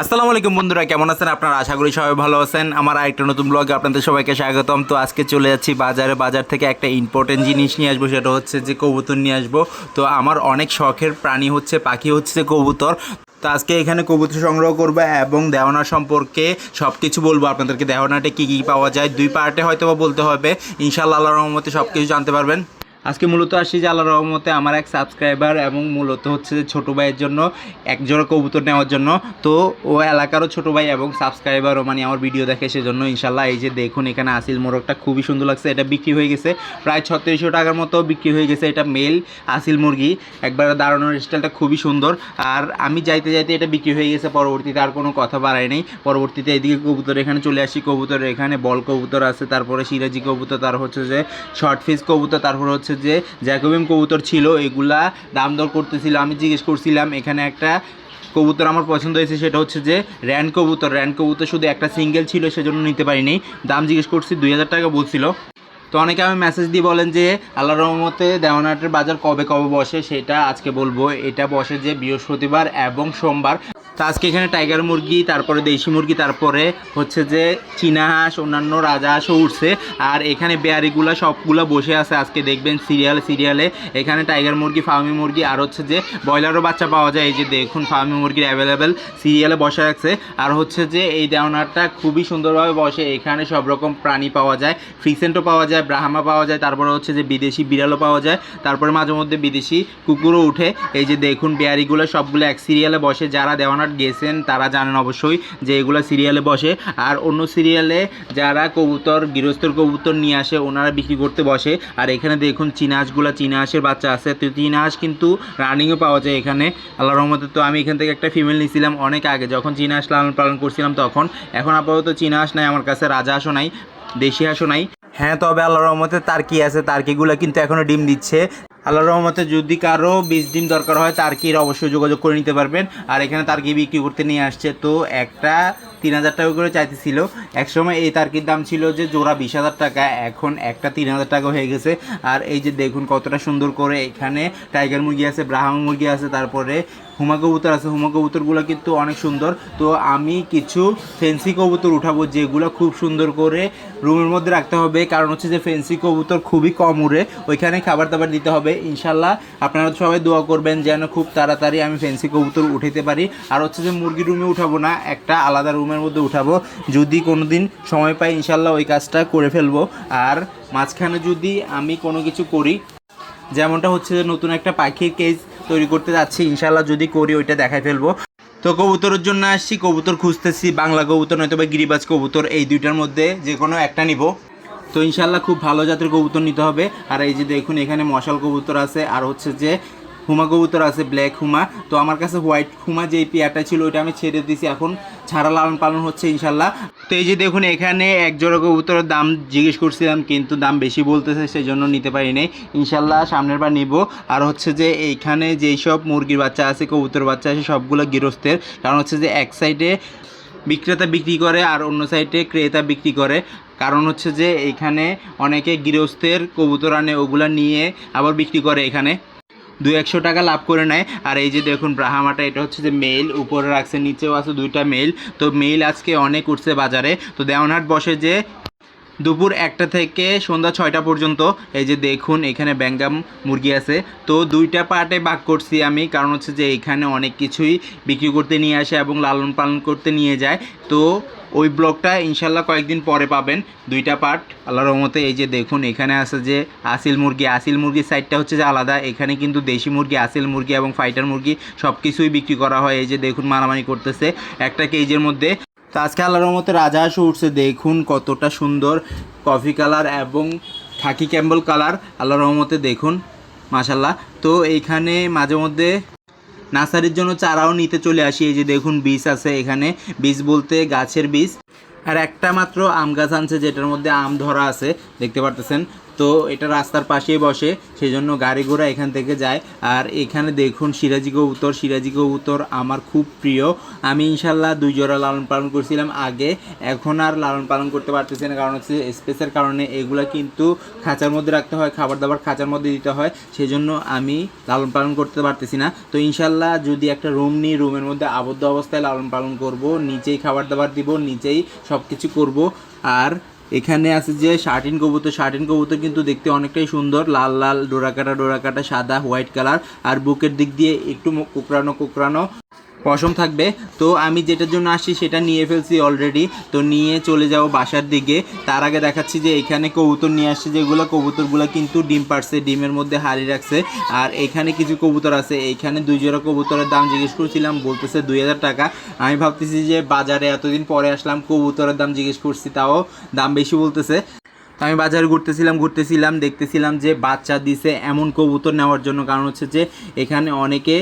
আসসালামু আলাইকুম বন্ধুরা, কেমন আছেন আপনারা? আশা করি সবাই ভালো আছেন। আমার আরেকটা নতুন ব্লগে আপনাদের সবাইকে স্বাগতম। তো আজকে চলে যাচ্ছি বাজারে। বাজার থেকে একটা ইম্পর্টেন্ট জিনিস নিয়ে আসব, সেটা হচ্ছে যে কবুতর নিয়ে আসব। তো আমার অনেক শখের প্রাণী হচ্ছে, পাখি হচ্ছে কবুতর। তো আজকে এখানে কবুতর সংগ্রহ করব এবং দেওয়ানা সম্পর্কে সব কিছু বলব। আপনাদেরকে দেওয়ানাটে কী কী পাওয়া যায়, দুই পার্টে হয়তো বলতে হবে। ইনশাল্লাহ আল্লাহ রহমতে সব কিছু জানতে পারবেন। আজকে মূলত আসি যে আল্লাহ রহমতে আমার এক সাবস্ক্রাইবার এবং মূলত হচ্ছে যে ছোটো ভাইয়ের জন্য একজোড়া কবুতর নেওয়ার জন্য। তো ও এলাকারও ছোটো ভাই এবং সাবস্ক্রাইবারও মানে আমার ভিডিও দেখে সেজন্য ইনশাল্লাহ এই যে দেখুন এখানে আসিল মোরগটা খুবই সুন্দর লাগছে, এটা বিক্রি হয়ে গেছে। প্রায় ছত্রিশশো টাকার মতো বিক্রি হয়ে গেছে এটা মেল আসিল মুরগি। একবার দাঁড়ানোর স্টাইলটা খুবই সুন্দর। আর আমি যাইতে যাইতে এটা বিক্রি হয়ে গেছে পরবর্তীতে, আর কোনো কথা বাড়াই নেই। পরবর্তীতে এদিকে কবুতর এখানে চলে আসি কবুতর এখানে বল কবুতর আছে, তারপরে সিরাজি কবুতর, তার হচ্ছে যে শর্ট ফিস কবুতর, তারপরে হচ্ছে যে জ্যাকোবিম কবুতর ছিল, এগুলা দাম দর করতেছিল। আমি জিজ্ঞেস করছিলাম, এখানে একটা কবুতর আমার পছন্দ হয়েছে, সেটা হচ্ছে যে র্যান কবুতর। র্যান কবুতর শুধু একটা সিঙ্গেল ছিল, সেজন্য নিতে পারিনি। দাম জিজ্ঞেস করছি দুই হাজার টাকা বলছিল। তো অনেকে আমি মেসেজ দিয়ে বলেন যে আল্লাহ রহমতে দেওয়ানহাটের বাজার কবে কবে বসে, সেটা আজকে বলব। এটা বসে যে বৃহস্পতিবার এবং সোমবার। তো আজকে এখানে টাইগার মুরগি, তারপরে দেশি মুরগি, তারপরে হচ্ছে যে চীনা হাঁস, অন্যান্য রাজা হাঁসও উঠছে। আর এখানে বেয়ারিগুলা সবগুলো বসে আছে। আজকে দেখবেন সিরিয়াল সিরিয়ালে এখানে টাইগার মুরগি ফার্মি মুরগি, আর হচ্ছে যে ব্রয়লারও বাচ্চা পাওয়া যায়। এই যে দেখুন ফার্মি মুরগির অ্যাভেলেবেল সিরিয়ালে বসে রাখছে আর হচ্ছে যে এই দেওনারটা খুবই সুন্দরভাবে বসে। এখানে সব রকম প্রাণী পাওয়া যায়। ফ্রিসেন্টও পাওয়া যায়। ব্রাহ্মা পাওয়া যায়, তারপরে হচ্ছে যে বিদেশি বিড়ালও পাওয়া যায়, তারপরে মাঝে মধ্যে বিদেশি কুকুরও উঠে। এই যে দেখুন বেয়ারিগুলো সবগুলো এক সিরিয়ালে বসে। যারা দেওয়ানার গেছেন, তারা জানেন অবশ্যই যে এগুলো সিরিয়ালে বসে। আর অন্য সিরিয়ালে যারা কবুতর, গৃহস্থর কবুতর নিয়ে আসে, ওনারা বিক্রি করতে বসে। আর এখানে দেখুন চীনা হাঁসগুলো চীনা হাঁসের বাচ্চা আছে। তো চীনা হাঁস কিন্তু রানিংও পাওয়া যায় এখানে। আল্লাহ রহমতে তো আমি এখান থেকে একটা ফিমেল নিয়েছিলাম অনেক আগে। যখন চীনা লালন পালন করছিলাম তখন। এখন আপাতত চীনা হাঁস নাই, আমার কাছে রাজা হাঁসও নাই দেশি হাঁসও নাই। হ্যাঁ তবে আল্লাহ রহমতে তার্কি আছে তার্কিগুলো কিন্তু এখনও ডিম দিচ্ছে। আল্লাহ রহমতে যদি কারও বীজ ডিম দরকার হয় তার্কির অবশ্যই যোগাযোগ করে নিতে পারবেন। আর এখানে তার্কি বিক্রি করতে নিয়ে আসছে, তো একটা তিন হাজার টাকা করে চাইতেছিল। একসময় এই তার্কির দাম ছিল যে জোড়া বিশ হাজার টাকা, এখন একটা তিন হাজার টাকা হয়ে গেছে। আর এই যে দেখুন কতটা সুন্দর করে এখানে টাইগার মুরগি আছে, ব্রাহ্মণ মুরগি আছে, তারপরে হুমা কবুতর আছে। হুমা কবুতরগুলো কিন্তু অনেক সুন্দর। তো আমি কিছু ফেন্সি কবুতর উঠাবো, যেগুলো খুব সুন্দর করে রুমের মধ্যে রাখতে হবে। কারণ হচ্ছে যে ফেন্সি কবুতর খুবই কম উড়ে, ওইখানে খাবার দাবার দিতে হবে। ইনশাল্লাহ আপনারা সবাই দোয়া করবেন যেন খুব তাড়াতাড়ি আমি ফেন্সি কবুতর উঠাতে পারি। আর হচ্ছে যে মুরগি রুমে উঠাবো না, একটা আলাদা রুমের মধ্যে উঠাবো। যদি কোনো দিন সময় পাই ইনশাল্লাহ ওই কাজটা করে ফেলব। আর মাঝখানে যদি আমি কোনো কিছু করি, যেমনটা হচ্ছে যে নতুন একটা পাখির কেজ তৈরি করতে যাচ্ছি, ইনশাল্লাহ যদি করি ওইটা দেখাই ফেলব। তো কবুতরের জন্য আসছি, কবুতর খুঁজতেছি, বাংলা কবুতর নয়তো বা গিরিবাজ কবুতর, এই দুইটার মধ্যে যে কোনো একটা নিব। তো ইনশাল্লাহ খুব ভালো জাতের কবুতর নিতে হবে। আর এই যে দেখুন, এখানে মশাল কবুতর আছে, আর হচ্ছে যে হুমা কবুতর আছে ব্ল্যাক হুমা। তো আমার কাছে হোয়াইট হুমা যে পেয়ারটা ছিল, ওইটা আমি ছেড়ে দিয়েছি এখন ছাড়া লালন পালন হচ্ছে ইনশাল্লাহ। তো এই যে দেখুন, এখানে এক জোড়া কবুতরের দাম জিজ্ঞেস করছিলাম, কিন্তু দাম বেশি বলতেছে সেই জন্য নিতে পারি পারিনি ইনশাল্লাহ সামনের বার নিব। আর হচ্ছে যে, এইখানে যেই সব মুরগির বাচ্চা আছে কবুতর বাচ্চা আছে, সবগুলো গৃহস্থের। কারণ হচ্ছে যে, এক সাইডে বিক্রেতা বিক্রি করে, আর অন্য সাইডে ক্রেতা বিক্রি করে। কারণ হচ্ছে যে এখানে অনেকে গৃহস্থের কবুতর আনে, ওগুলা নিয়ে আবার বিক্রি করে এখানে। দু একশো টাকা লাভ করে নেয়। আর এই যে দেখুন, ব্রাহামাটা, এটা হচ্ছে যে মেল উপরে রাখছে, নিচেও আছে দুইটা মেল তো মেল আজকে অনেক উঠছে বাজারে। তো দেওয়ানহাট বসে যে দুপুর একটা থেকে সন্ধ্যা ছয়টা পর্যন্ত। এই যে দেখুন, এখানে ব্যাঙ্গাম মুরগি আছে। তো দুইটা পার্টে ভাগ করছি আমি, কারণ হচ্ছে যে এখানে অনেক কিছুই বিক্রি করতে নিয়ে আসে এবং লালন পালন করতে নিয়ে যায়। তো ওই ব্লগটা ইনশাল্লাহ কয়েকদিন পরে পাবেন। দুইটা পার্ট আল্লাহ রহমতে। এই যে দেখুন, এখানে আছে যে আসিল মুরগি। আসিল মুরগির সাইডটা হচ্ছে যে আলাদা। এখানে কিন্তু দেশি মুরগি, আসিল মুরগি এবং ফাইটার মুরগি সব কিছুই বিক্রি করা হয়। এই যে দেখুন, মারামারি করতেছে। একটা কেজের মধ্যে আজকে আল্লাহর রহমতে রাজহাঁসও উঠছে। দেখুন কতটা সুন্দর কফি কালার এবং খাকি ক্যাম্বল কালার আল্লাহর রহমতে দেখুন মাশাল্লাহ তো এইখানে মাঝে মধ্যে নার্সারির জন্য চারাও নিতে চলে আসি। এই যে দেখুন বীজ আছে এখানে। বীজ বলতে গাছের বীজ। আর একটা মাত্র আম গাছ আনছে, যেটার মধ্যে আম ধরা আছে। দেখতে পারতেছেন? তো এটা রাস্তার পাশেই বসে সেই জন্য গাড়ি ঘোড়া এখান থেকে যায়। আর এখানে দেখুন সিরাজি কবুতর সিরাজি কবুতর আমার খুব প্রিয়। আমি ইনশাল্লাহ দুই জোড়া লালন পালন করছিলাম আগে, এখন আর লালন পালন করতে পারতেছি না, কারণ হচ্ছে স্পেসের কারণে এগুলা কিন্তু খাঁচার মধ্যে রাখতে হয় খাবার দাবার খাঁচার মধ্যে দিতে হয় সেই জন্য আমি লালন পালন করতে পারতেছি না। তো ইনশাল্লাহ যদি একটা রুম নিই, রুমের মধ্যে আবদ্ধ অবস্থায় লালন পালন করব নিচেই খাবার দাবার দিব নিচেই সব কিছু করব। আর এখানে আছে যে শার্টিন কবুতর। শার্টিন কবুতর কিন্তু দেখতে অনেকটাই সুন্দর। লাল লাল, ডোরাকাটা ডোরাকাটা, সাদা, হোয়াইট কালার। আর বুকের দিক দিয়ে একটু কোকড়ানো কোকড়ানো। পশম থাকবে। তো আমি যেটার জন্য আসছি সেটা নিয়ে ফেলছি অলরেডি তো নিয়ে চলে যাব বাসার দিকে। তার আগে দেখাচ্ছি যে এখানে কবুতর নিয়ে আসছে যেগুলো, কবুতরগুলো কিন্তু ডিম পারছে ডিমের মধ্যে হাড়ি রাখছে। আর এখানে কিছু কবুতর আছে। এইখানে দুই জোড়া কবুতরের দাম জিজ্ঞেস করছিলাম, বলতেছে দুই হাজার টাকা। আমি ভাবতেছি যে বাজারে এতদিন পরে আসলাম, কবুতরের দাম জিজ্ঞেস করছি, তাও দাম বেশি বলতেছে। আমি বাজারে ঘুরতেছিলাম ঘুরতেছিলাম, দেখতেছিলাম যে বাচ্চা দিছে এমন কবুতর নেওয়ার জন্য। কারণ হচ্ছে যে এখানে অনেকে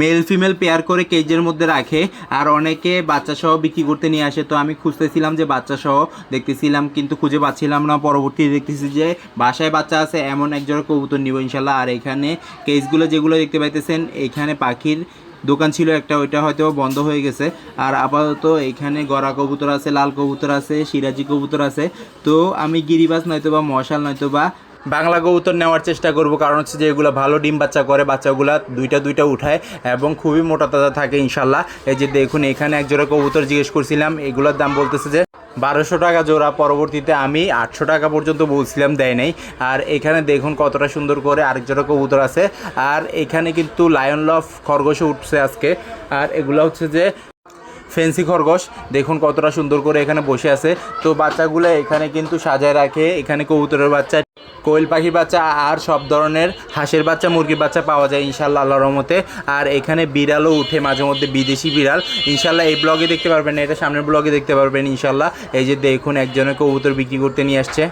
মেল ফিমেল পেয়ার করে কেজের মধ্যে রাখে। আর অনেকে বাচ্চা সহ বিক্রি করতে নিয়ে আসে। তো আমি খুঁজতেছিলাম যে বাচ্চা সহ দেখতেছিলাম, কিন্তু খুঁজে পাচ্ছিলাম না। পরবর্তী দেখতেছি যে বাসায় বাচ্চা আছে, এমন একজোড়া কবুতর নিব ইনশাল্লাহ। আর এখানে কেজগুলো যেগুলো দেখতে পাইতেছেন, এখানে পাখির দোকান ছিল একটা, ওইটা হয়তো বন্ধ হয়ে গেছে। আর আপাতত এখানে গড়া কবুতর আছে, লাল কবুতর আছে, সিরাজি কবুতর আছে। তো আমি গিরিবাস নয়তো বা মশাল নয়তো বা বাংলা কবুতর নেওয়ার চেষ্টা করব, কারণ হচ্ছে যে এগুলো ভালো ডিম বাচ্চা করে, বাচ্চাগুলা দুইটা দুইটা উঠায় এবং খুবই মোটা তাজা থাকে ইনশাল্লাহ। এই যে দেখুন, এখানে এক জোড়া কবুতর জিজ্ঞেস করছিলাম, এগুলোর দাম বলতেছে যে বারোশো টাকা জোড়া, পরবর্তীতে আমি আটশো টাকা পর্যন্ত বলছিলাম, দেয় নাই। আর এখানে দেখুন কতটা সুন্দর করে আরেক জোড়া কবুতর আছে। আর এখানে কিন্তু লায়ন লফ খরগোশও উঠছে আজকে। আর এগুলো হচ্ছে যে ফেন্সি খরগোশ, দেখুন কতটা সুন্দর করে এখানে বসে আছে। তো বাচ্চাগুলো এখানে কিন্তু সাজায় রাখে, এখানে কবুতরের বাচ্চা কোয়েল পাখির বাচ্চা আর সব ধরনের হাঁসের বাচ্চা, মুরগির বাচ্চা পাওয়া যায় ইনশাল্লাহ আল্লাহ রহমতে। আর এখানে বিড়ালও উঠে মাঝে মধ্যে বিদেশি বিড়াল। ইনশাল্লাহ এই ব্লগে দেখতে পারবেন এটা সামনের ব্লগে দেখতে পারবেন ইনশাল্লাহ এই যে দেখুন একজনের কবুতর বিক্রি করতে নিয়ে আসছে।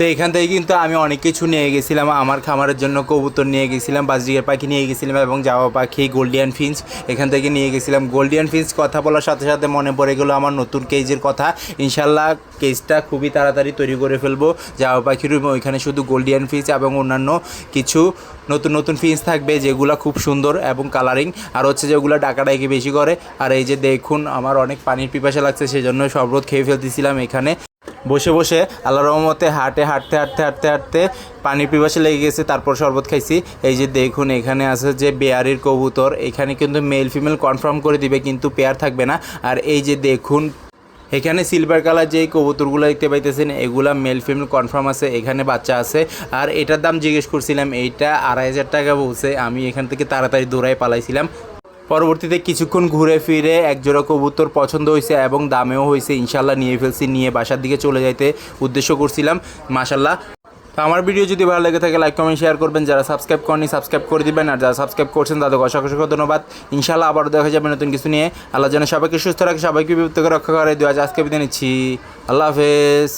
তো এখান থেকে কিন্তু আমি অনেক কিছু নিয়ে গেছিলাম। আমার খামারের জন্য কবুতর নিয়ে গেছিলাম বাজরিয়ার পাখি নিয়ে গেছিলাম এবং জাওয়া পাখি, গোল্ডিয়ান ফিঞ্চ এখান থেকে নিয়ে গেছিলাম। গোল্ডিয়ান ফিঞ্চ কথা বলার সাথে সাথে মনে পড়ে গেলো আমার নতুন কেজের কথা। ইনশাল্লাহ কেজটা খুবই তাড়াতাড়ি তৈরি করে ফেলব। জাওয়া পাখির ওইখানে শুধু গোল্ডিয়ান ফিঞ্চ এবং অন্যান্য কিছু নতুন নতুন ফিঞ্চ থাকবে যেগুলো খুব সুন্দর এবং কালারিং আর হচ্ছে যেগুলো ডাকাডাকি বেশি করে। আর এই যে দেখুন, আমার অনেক পানির পিপাসা লাগছে সেই জন্য শরবত খেয়ে ফেলতেছিলাম এখানে। বসে বসে আল্লাহ রহমতে হাঁটে, হাঁটতে হাঁটতে হাঁটতে হাঁটতে পানির পিপাসা লেগে গেছে, তারপর শরবত খাইছি। এই যে দেখুন, এখানে আছে যে বেয়ারির কবুতর, এখানে কিন্তু মেল ফিমেল কনফার্ম করে দিবে, কিন্তু পেয়ার থাকবে না। আর এই যে দেখুন, এখানে সিলভার কালার যে কবুতরগুলো দেখতে পাইতেছেন, এগুলা মেল ফিমেল কনফার্ম আছে, এখানে বাচ্চা আছে। আর এটার দাম জিজ্ঞেস করছিলাম, এইটা আড়াই হাজার টাকা বলছে, আমি এখান থেকে তাড়াতাড়ি দৌড়াই পালাইছিলাম। পরবর্তীতে কিছুক্ষণ ঘুরে ফিরে একজোড়া কবুতর পছন্দ হয়েছে এবং দামেও হয়েছে। ইনশাল্লাহ নিয়ে ফেলছি, নিয়ে বাসার দিকে চলে যাইতে উদ্দেশ্য করছিলাম। মাসাল্লাহ তো আমার ভিডিও যদি ভালো লেগে থাকে লাইক কমেন্ট শেয়ার করবেন। যারা সাবস্ক্রাইব করেনি সাবস্ক্রাইব করে দিবেন। আর যারা সাবস্ক্রাইব করছেন তাদের অসংখ্য অসংখ্য ধন্যবাদ। ইনশাল্লাহ আবারও দেখা যাবে নতুন কিছু নিয়ে। আল্লাহ যেন সবাইকে সুস্থ রাখে, সবাইকে বিপদ থেকে রক্ষা করে। দু আজকে বিদায় নিচ্ছি। আল্লাহ হাফেজ।